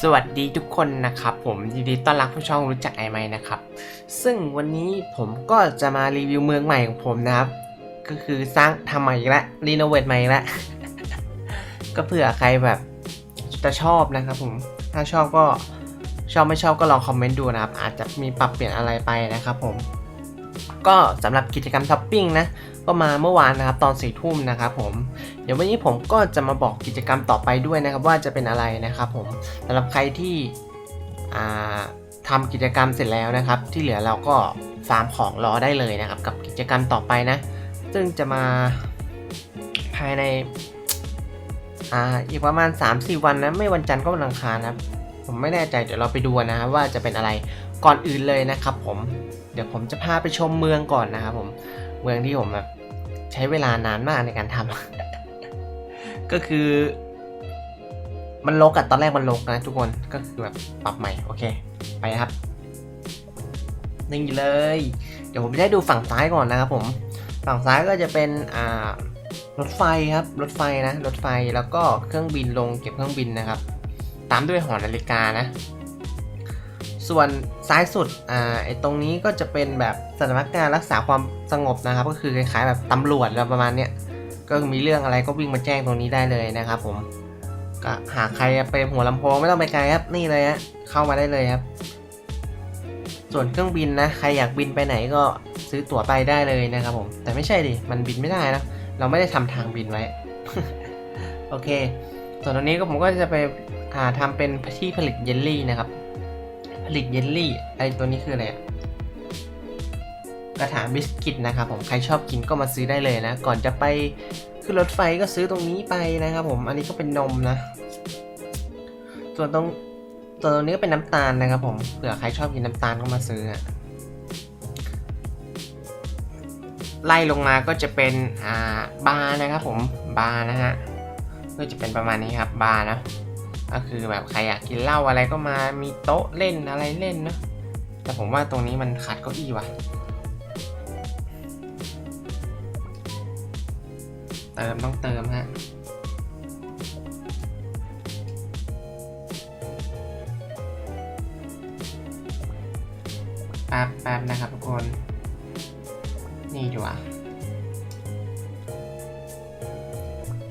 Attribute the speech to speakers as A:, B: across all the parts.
A: สวัสดีทุกคนนะครับผมยินดีต้อนรับผู้ช่องรู้จักไอไมนะครับ ซึ่งวันนี้ผมก็จะมารีวิวเมืองใหม่ของผมนะครับ ก็คือสร้างทำใหม่อีกล้วรีโนเวทใหม่อีกล้วก็เผื่อใครแบบจะชอบนะครับผมถ้าชอบก็ชอบไม่ชอบก็ลองคอมเมนต์ดูนะครับ อาจจะมีปรับเปลี่ยนอะไรไปนะครับผม ก็สำหรับกิจกรรมช้อปปิ้งนะก็มาเมื่อวานนะครับตอนสี่ทุ่มนะครับผม เดี๋ยววันนี้ผมก็จะมาบอกกิจกรรมต่อไปด้วยนะครับว่าจะเป็นอะไรนะครับผมสำหรับใครที่อ่าทำกิจกรรมเสร็จแล้วนะครับ ที่เหลือเราก็ฟาร์มของรอได้เลยนะครับ กับกิจกรรมต่อไปนะ ซึ่งจะมาภายในออีกประมาณ 3-4 วันนะไม่วันจันทร์ก็วันอังคารนะครับ ผมไม่แน่ใจเดี๋ยวเราไปดูนนะครับว่าจะเป็นอะไรก่อนอื่นเลยนะครับ ผมเดี๋ยวผมจะพาไปชมเมืองก่อนนะครับผมเมืองที่ผมแบบใช้เวลานานมากในการทำ ก็คือ มันลกอะตอนแรกมันลกนะทุกคนก็คือแบบปรับใหม่โอเค ไปครับนี่เลย เดี๋ยวผมจะให้ดูฝั่งซ้ายก่อนนะครับผมฝั่งซ้ายก็จะเป็นอ่ารถไฟครับรถไฟนะรถไฟแล้วก็เครื่องบินลงเก็บเครื่องบินนะครับ ตามด้วยหอนาฬิกานะ ส่วนซ้ายสุดอ่าไอตรงนี้ก็จะเป็นแบบสถานการณ์รักษาความสงบนะครับ ก็คือคล้ายๆแบบตำรวจแล้วประมาณเนี้ย ก็มีเรื่องอะไรก็วิ่งมาแจ้งตรงนี้ได้เลยนะครับ ผมก็หากใครไปหัวลำโพงไม่ต้องไปไกลครับนี่เลยฮะเข้ามาได้เลยครับ ส่วนเครื่องบินนะใครอยากบินไปไหนก็ซื้อตั๋วไปได้เลยนะครับผมแต่ไม่ใช่ดิมันบินไม่ได้นะเราไม่ได้ทำทางบินไว้โอเค ส่วนตรงนี้ก็ผมก็จะไปหาทำเป็นที่ผลิตเยลลี่นะครับ ผลิตเยลลี่ไอตัวนี้คืออะไรอะ กระถางบิสกิตนะครับผมใครชอบกินก็มาซื้อได้เลยนะ ก่อนจะไปขึ้นรถไฟก็ซื้อตรงนี้ไปนะครับผมอันนี้ก็เป็นนมนะ ส่วนตรงส่วนตรงนี้ก็เป็นน้ำตาลนะครับผมเผื่อใครชอบกินน้ำตาลก็มาซื้อไล่ลงมาก็จะเป็นอ่าบาร์นะครับผมบาร์นะฮะก็จะเป็นประมาณนี้ครับบาร์นะก็คือแบบใครอยากกินเหล้าอะไรก็มามีโต๊ะเล่นอะไรเล่นเนอะแต่ผมว่าตรงนี้มันขาดเก้าอี้ว่ะ เติมต้องเติมฮะแป๊บแป๊บนะครับทุกคน นี่ดีกว่า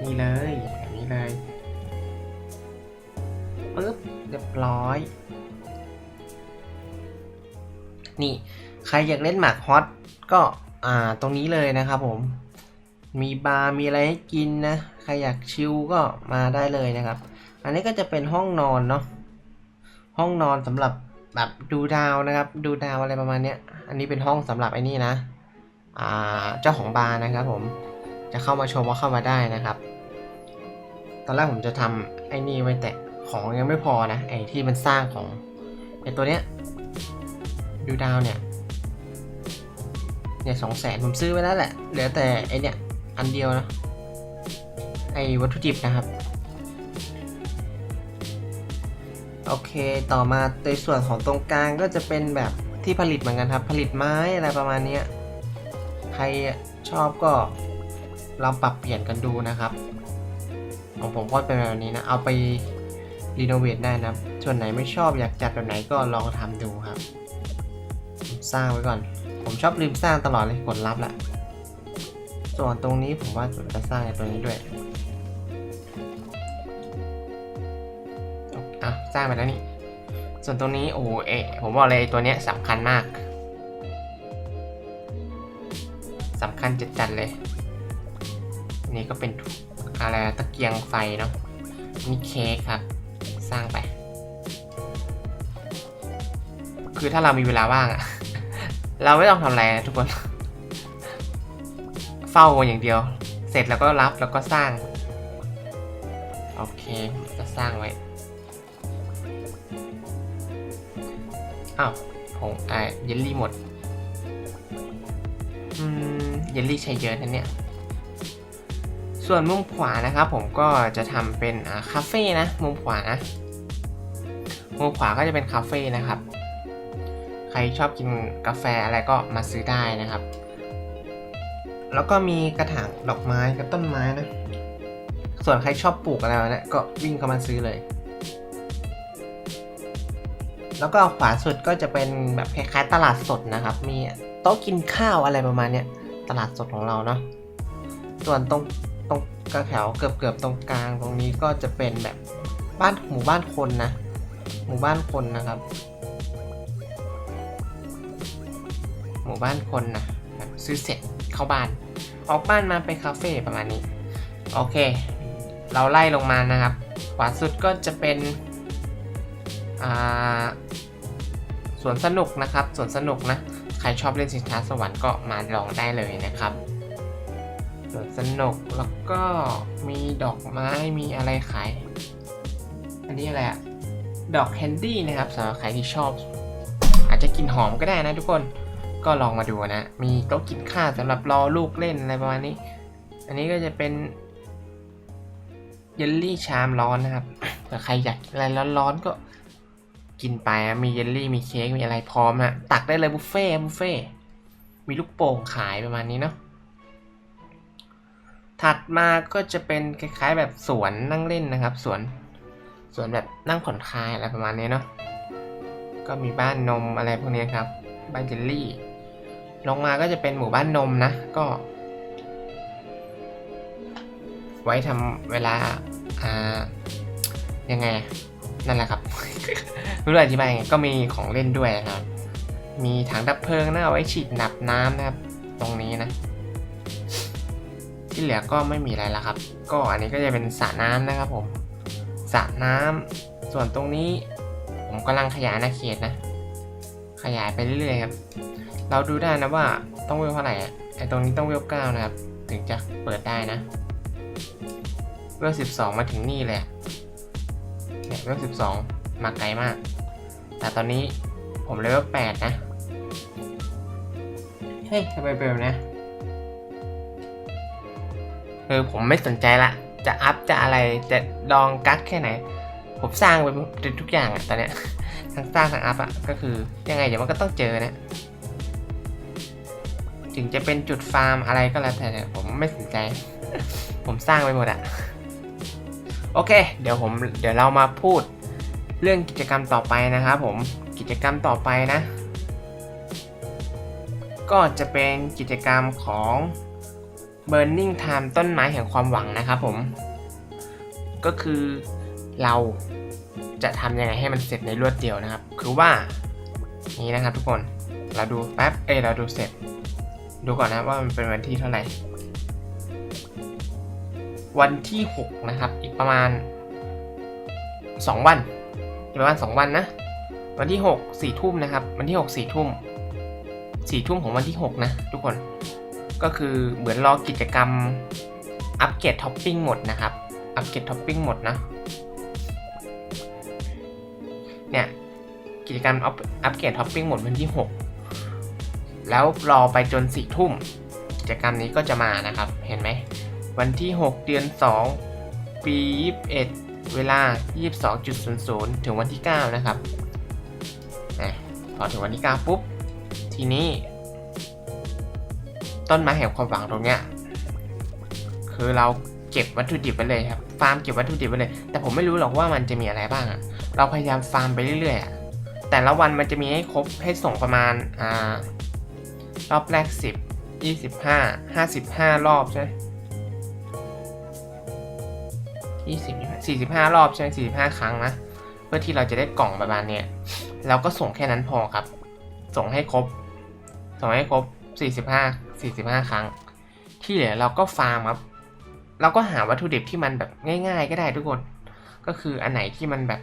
A: นี่เลยแบบนี้เลยปึ๊บเรียบร้อย นี่ ใครอยากเล่นหมากฮอตก็อ่าตรงนี้เลยนะครับผม มีบาร์มีอะไรให้กินนะใครอยากชิลก็มาได้เลยนะครับ อันนี้ก็จะเป็นห้องนอนเนาะห้องนอนสำหรับแบบดูดาวนะครับ ดูดาวอะไรประมาณเนี้ย อันนี้เป็นห้องสำหรับไอ้นี่นะอ่าเจ้าของบาร์นะครับ ผมจะเข้ามาชมก็เข้ามาได้นะครับ ตอนแรกผมจะทำไอ้นี่ไว้แต่ของยังไม่พอนะไอ้ที่มันสร้างของไอ้ตัวเนี้ยดูดาวเนี่ยเนี่ยสองแสนผมซื้อไว้แล้วแหละเหลือแต่ไอเนี่ย อันเดียวนะ ไอวัตถุดิบนะครับ โอเคต่อมาในส่วนของตรงกลางก็จะเป็นแบบที่ผลิตเหมือนกันครับ ผลิตไม้อะไรประมาณนี้ใครชอบก็ลองปรับเปลี่ยนกันดูนะครับของผมก็เป็นแบบนี้นะ เอาไปรีโนเวทได้นะส่วนไหนไม่ชอบอยากจัดแบบไหนก็ลองทำดูครับ สร้างไว้ก่อน ผมชอบลืมสร้างตลอดเลยกดรับแหละ ส่วนตรงนี้ผมว่าจะสร้างในตัวนี้ด้วยอะสร้างไปแล้วนี่ ส่วนตรงนี้โอ้เอผมบอกเลยตัวเนี้ยสำคัญมากสำคัญจัดๆเลย นี่ก็เป็นอะไรตะเกียงไฟเนาะนี่เค้กครับ สร้างไป คือถ้าเรามีเวลาว่างอะเราไม่ต้องทำอะไรนะทุกคน เฝ้าอย่างเดียว เสร็จแล้วก็รับแล้วก็สร้าง โอเคจะสร้างไว้ อ้าวผมอ่าเยลลี่หมด อืม เยลลี่ใช้เยอะนะเนี่ย ส่วนมุมขวานะครับผมก็จะทำเป็นอ่าคาเฟ่นะ มุมขวานะ มุมขวาก็จะเป็นคาเฟ่นะครับ ใครชอบกินกาแฟอะไรก็มาซื้อได้นะครับ แล้วก็มีกระถางดอกไม้กับต้นไม้นะ ส่วนใครชอบปลูกอะไรเนี่ยก็วิ่งเข้ามาซื้อเลย แล้วก็ขวาสุดก็จะเป็นแบบคล้ายๆตลาดสดนะครับ มีโต๊ะกินข้าวอะไรประมาณเนี้ยตลาดสดของเราเนาะ ส่วนตรงตรงกระแถวเกือบเกือบๆตรงกลางตรงนี้ก็จะเป็นแบบบ้านหมู่บ้านคนนะ หมู่บ้านคนนะครับ หมู่บ้านคนนะซื้อเสร็จ เข้าบ้าน ออกบ้านมาไปคาเฟ่ประมาณนี้ โอเค เราไล่ลงมานะครับ ขวาสุดก็จะเป็นสวนสนุกนะครับสวนสนุกนะ ใครชอบเล่นสินค้าสวรรค์ก็มาลองได้เลยนะครับสวนสนุกแล้วก็มีดอกไม้มีอะไรขาย อันนี้อะไรอะดอกแคนดี้นะครับสำหรับใครที่ชอบ อาจจะกลินหอมก็ได้นะทุกคน ก็ลองมาดูนะ มีโต๊ะกินข้าวสำหรับรอลูกเล่นอะไรประมาณนี้ อันนี้ก็จะเป็นเยลลี่ชามร้อนนะครับเผื่ใครอยากกินอะไรร้อนๆก็กินไปมีเยลลี่มีเค้กมีอะไรพร้อมนะตักได้เลยบุฟเฟ่บุฟเฟ่มีลูกโป่งขายประมาณนี้เนาะถัดมาก็จะเป็นคล้ายๆแบบสวนนั่งเล่นนะครับสวนสวนแบบนั่งผ่อนคลายอะไรประมาณนี้เนาะก็มีบ้านนมอะไรพวกนี้ครับบ้านเยลลี่ ลงมาก็จะเป็นหมู่บ้านนมนะ ก็ ไว้ทำเวลา อ่า ยังไง นั่นแหละครับไม่รู้อธิบายยังไงก็มีของเล่นด้วยนะครับ มีถังดับเพลิงนะเอาไว้ฉีดดับน้ำนะครับ ตรงนี้นะ ที่เหลือก็ไม่มีอะไรแล้วครับ ก็อันนี้ก็จะเป็นสระน้ำนะครับผมสระน้ำส่วนตรงนี้ ผมกำลังขยายอาณาเขตนะ ขยายไปเรื่อยๆครับ เราดูได้นะว่าต้องเวลเท่าไหร่ไอตรงนี้ต้องเวลเก้านะครับ ถึงจะเปิดได้นะ เวลสิบสองมาถึงนี่เลยเนี่ยเวลสิบสองมาไกลมาก แต่ตอนนี้ผมเลเวลแปดนะ เฮ้ยทำไมเบบนะเออผมไม่สนใจละ จะอัพจะอะไรจะลองกักแค่ไหน ผมสร้างไปทุกอย่างอะตอนเนี้ยทั้งสร้างทั้งอัพอะก็คือยังไงเดี๋ยวมันก็ต้องเจอนะ ถึงจะเป็นจุดฟาร์มอะไรก็แล้วแต่ผมไม่สนใจ ผมสร้างไปหมดอะโอเค เดี๋ยวผมเดี๋ยวเรามาพูดเรื่องกิจกรรมต่อไปนะครับผมกิจกรรมต่อไปนะ ก็จะเป็นกิจกรรมของ Burning Time ต้นไม้แห่งความหวังนะครับผม ก็คือเราจะทำยังไงให้มันเสร็จในรวดเดียวนะครับ คือว่านี้นะครับทุกคนเราดูแป๊บเอ้เราดูเสร็จ ดูก่อนนะว่ามันเป็นวันที่เท่าไหร่ วันที่ 6 นะครับ อีกประมาณ 2 วัน อีกประมาณ 2 วันนะ วันที่ 6 4ทุ่มนะครับ วันที่ 6 4ทุ่ม4ทุ่มของวันที่ 6 นะ ทุกคน ก็คือเหมือนรอกิจกรรมอัปเกรดท็อปปิ้งหมดนะครับ อัปเกรดท็อปปิ้งหมดนะ เนี่ย กิจกรรมอัปอัปเกรดท็อปปิ้งหมดวันที่ 6 แล้วรอไปจน4ทุ่มกิจกรรมนี้ก็จะมานะครับ เห็นไหม วันที่ 6 เดือน 2 ปี 21 เวลา 22.00 ถึงวันที่ 9 นะครับนะพอถึงวันที่ 9 ปุ๊บ ทีนี้ ต้นไม้แห่งความหวังตรงเนี้ย คือเราเก็บวัตถุดิบไปเลยครับ ฟาร์มเก็บวัตถุดิบไปเลย แต่ผมไม่รู้หรอกว่ามันจะมีอะไรบ้างอะเราพยายามฟาร์มไปเรื่อยๆอะแต่ละวันมันจะมีให้ครบให้ส่งประมาณอ่า รอบแรก 10 25 55 รอบใช่ไหม20 45รอบใช่ไหม45ครั้งนะ เพื่อที่เราจะได้กล่องประมาณเนี้ยเราก็ส่งแค่นั้นพอครับ ส่งให้ครบ ส่งให้ครบ45 45ครั้ง ที่เหลือเราก็ฟาร์มครับ เราก็หาวัตถุดิบที่มันแบบง่าย ๆ ก็ได้ทุกคน ก็คืออันไหนที่มันแบบ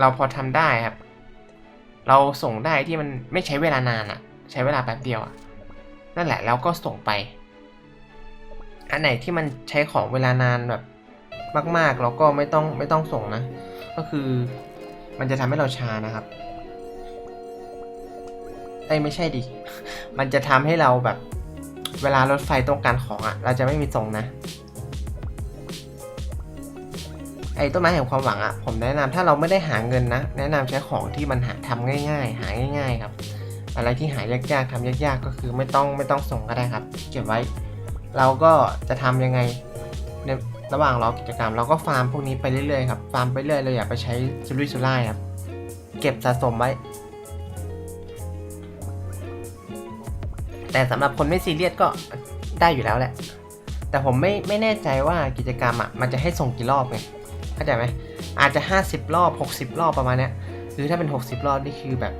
A: เราพอทำได้ครับ เราส่งได้ที่มันไม่ใช้เวลานานอะ ใช้เวลาแป๊บเดียวอะนั่นแหละแล้วก็ส่งไป อันไหนที่มันใช้ของเวลานานแบบมากๆเราก็ไม่ต้องไม่ต้องส่งนะ ก็คือมันจะทำให้เราช้านะครับไอ้ยไม่ใช่ดิ มันจะทำให้เราแบบเวลารถไฟต้องการของอะ่ะ เราจะไม่มีส่งนะไอ้ต้นไม้แห่งความหวังอะ่ะผมแนะนำถ้าเราไม่ได้หาเงินนะ แนะนำใช้ของที่มันหาทำง่าย ๆ หาง่าย ๆ ครับ อะไรที่หายยากๆทำยากๆก็คือไม่ต้องไม่ต้องส่งก็ได้ครับ เก็บไว้ เราก็จะทำยังไงในระหว่างรอกิจกรรม เราก็ฟาร์มพวกนี้ไปเรื่อยๆครับฟาร์มไปเรื่อยเราอย่าไปใช้สุรุ่ยสุร่ายครับเก็บสะสมไว้ แต่สำหรับคนไม่ซีเรียสก็ได้อยู่แล้วแหละ แต่ผมไม่ไม่แน่ใจว่ากิจกรรมอะมันจะให้ส่งกี่รอบไงเข้าใจไหมอาจจะ 50 รอบ 60 รอบประมาณเนี้ยหรือถ้าเป็น 60 รอบนี่คือแบบ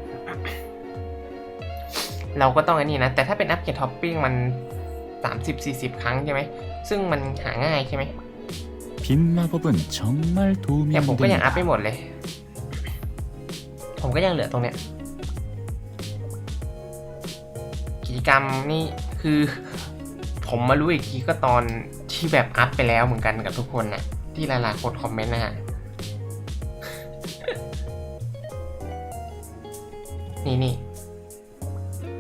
A: เราก็ต้องอันนี้นะ แต่ถ้าเป็นอัพเกรดท็อปปิ้งมัน 30-40 ครั้งใช่ไหม ซึ่งมันหาง่ายใช่ไหม
B: 빈 마법은 정말
A: แต่
B: 도움이
A: ผม
B: 안
A: ก็ยังอัพ
B: 됩니다.
A: ไม่หมดเลย ผมก็ยังเหลือตรงเนี้ย กิจกรรมนี่คือ ผมมารู้อีกทีก็ตอนที่แบบอัพไปแล้วเหมือนกันกับทุกคนนะที่หลายๆคนคอมเมนต์นะฮะ นี่นี่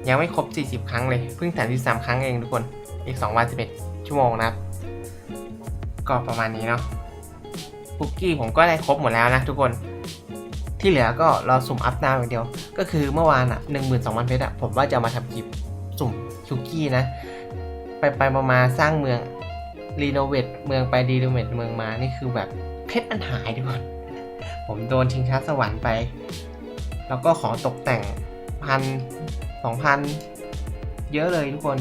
A: ยังไม่ครบ 40 ครั้งเลย เพิ่ง33ครั้งเองทุกคน อีก 2 วัน 11 ชั่วโมงนะครับ ก็ประมาณนี้เนาะคุกกี้ผมก็ได้ครบหมดแล้วนะทุกคน ที่เหลือก็รอสุ่มอัพดาวอย่างเดียว ก็คือเมื่อวานอะหนึ่งหมื่นสองพันเพชรอะผมว่าจะมาทำคลิปสุ่มคุกกี้นะ ไปไปมามาสร้างเมืองรีโนเวทเมืองไปรีโนเวทเมืองมา นี่คือแบบเพชรมันหายทุกคนผมโดนชิงช้าสวรรค์ไป แล้วก็ของตกแต่งพัน สองพันเยอะเลยทุกคน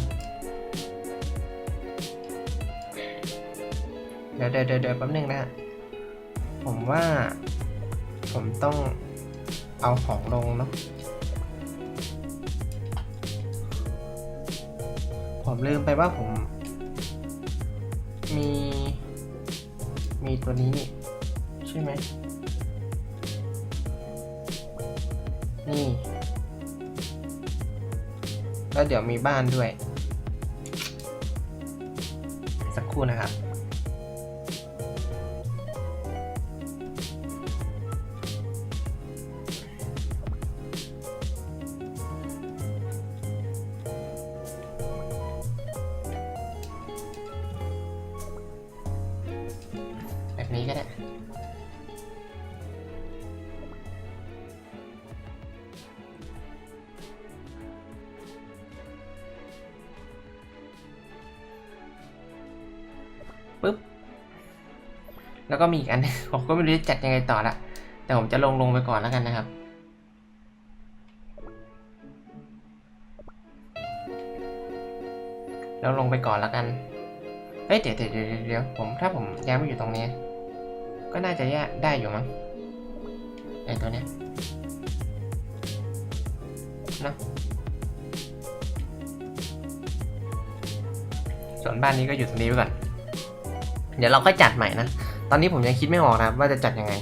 A: เดี๋ยวเดี๋ยวเดี๋ยวแป๊บนึงนะฮะผมว่า ผมต้องเอาของลงเนาะผมลืมไปว่าผม มี มีตัวนี้นี่ใช่ไหมนี่ แล้วเดี๋ยวมีบ้านด้วย สักครู่นะครับ ปึ๊บ แล้วก็มีอีกอัน ผมก็ไม่รู้จะจัดยังไงต่อละ แต่ผมจะลงลงไปก่อนแล้วกันนะครับ แล้วลงไปก่อนแล้วกัน เฮ้ยเดี๋ยวเดี๋ยวเดี๋ยวผมถ้าผมย้ายมาอยู่ตรงนี้ ก็น่าจะแยกได้อยู่มั้งไอตัวเนี้ยนะส่วนบ้านนี้ก็อยู่ตรงนี้ไปก่อน เดี๋ยวเราก็จัดใหม่นะ ตอนนี้ผมยังคิดไม่ออกนะว่าจะจัดยังไง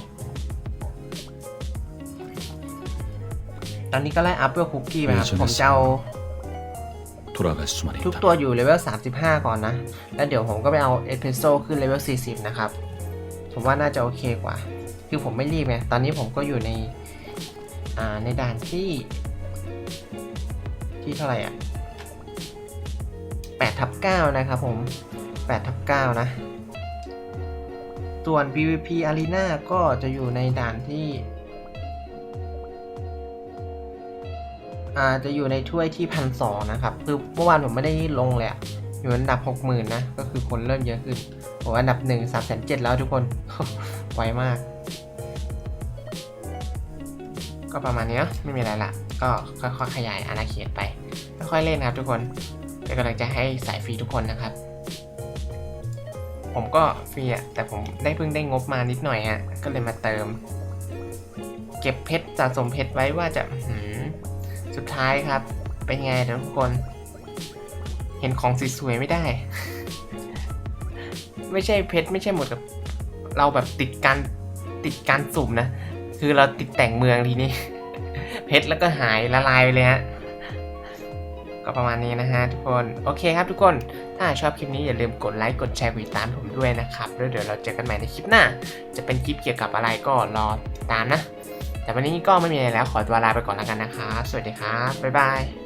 A: ตอนนี้ก็ไล่อัพเวลคุกกี้ไปครับ ผมจะเอา
B: 돌아갈 수만
A: ทุก
B: 있다면
A: ตัวอยู่เลเวล 35 ก่อนนะ แล้วเดี๋ยวผมก็ไปเอาเอสเพรสโซ่ขึ้นเลเวล 40 นะครับ ผมว่าน่าจะโอเคกว่า คือผมไม่รีบไง ตอนนี้ผมก็อยู่ใน อ่า ในด่านที่ ที่เท่าไหร่อ่ะ8ทับ9นะครับผม8ทับ9นะ ส่วน PVP Arena ก็จะอยู่ในด่านที่อาจะอยู่ในถ้วยที่พันสองนะครับ คือเมื่อวานผมไม่ได้ลงเลยอยู่อันดับหกหมื่นะ ก็คือคนเริ่มเยอะขึ้นโอ้อันดับหนึ่งสามแสนเจ็ดแล้วทุกคน ไวมาก ก็ประมาณนี้นะไม่มีอะไรละ ก็ค่อยๆขยายอาณาเขตไป ค่อยๆเล่นนะครับทุกคน เป็นกำลังใจให้สายฟรีทุกคนนะครับ ผมก็ฟรีอะแต่ผมได้เพิ่งได้งบมานิดหน่อยฮะก็เลยมาเติม เก็บเพชรสะสมเพชรไว้ว่าจะสุดท้ายครับ เป็นไงเดี๋ยวทุกคน เห็นของสวยๆไม่ได้ ไม่ใช่เพชรไม่ใช่หมดกับ เราแบบติดการติดการสุ่มนะ คือเราติดแต่งเมืองทีนี้ เพชรแล้วก็หายละลายไปเลยฮะ ก็ประมาณนี้นะฮะทุกคน โอเคครับทุกคน ถ้าชอบคลิปนี้อย่าลืมกดไลค์ กดแชร์กดติดตามผมด้วยนะครับ แล้วเดี๋ยวเราเจอกันใหม่ในคลิปหน้า จะเป็นคลิปเกี่ยวกับอะไรก็รอติดตามนะ แต่วันนี้ก็ไม่มีอะไรแล้วขอตัวลาไปก่อนแล้วกันนะคะ สวัสดีครับ บ๊ายบาย